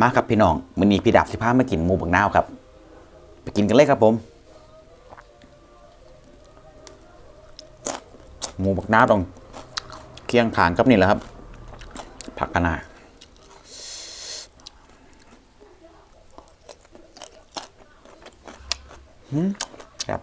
มาครับพี่น้องมื้อนี้พี่ดับสิพามากินหมูบักนาวครับ ไปกินกันเลยครับผม หมูบักนาวต้องเคียงขางกับนี่แหละครับ ผักคะนาหืมครับ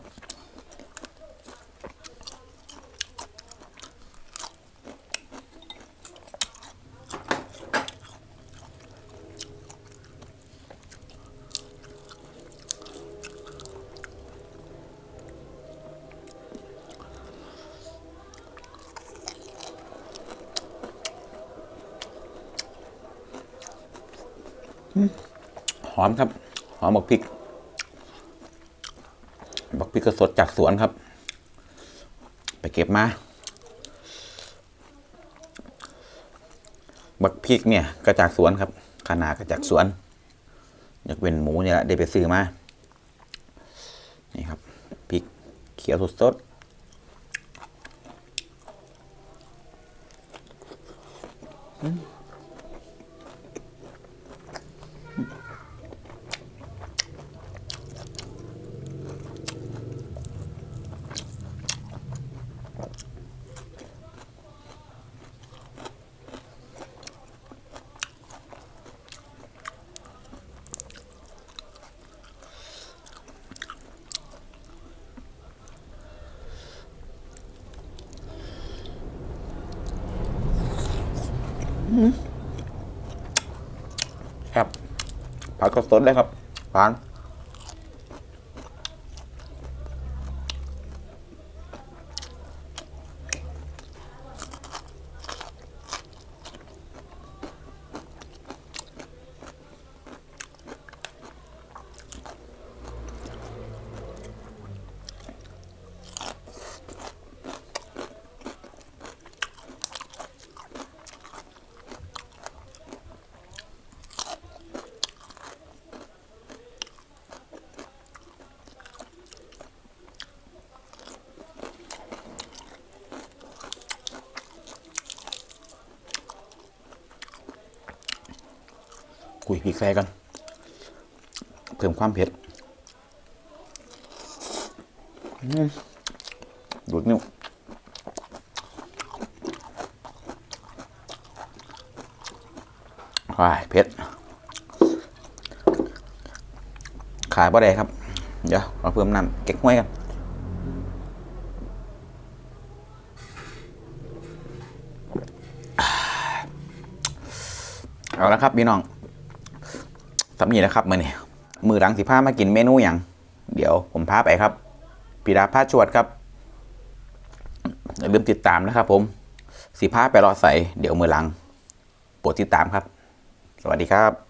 หอมครับ หอมบักพริก บักพริกก็สดจากสวนครับ ไปเก็บมา บักพริกเนี่ยก็จากสวนครับขนาดก็จากสวน อยากเป็นหมูเนี่ยแหละได้ไปซื้อมา นี่ครับพริกเขียวสดๆ ครับผักก็สดเลยครับหวาน กุยพริกใส่กัน เพิ่มความเผ็ดดูดนิ้วว้ายเผ็ด ขายบ่ได้ครับ เดี๋ยวเราเพิ่มน้ำเก๊กห้วยกันเอาละครับพี่น้อง สำนีนะครับมือนี่มือหลังสิพามากินเมนูอย่างเดี๋ยวผมพาไปครับพีดาพาชวดครับอย่าลืมติดตามนะครับ ผมสิพาไปรอใส่เดี๋ยวมือหลังโปรดติดตามครับ สวัสดีครับ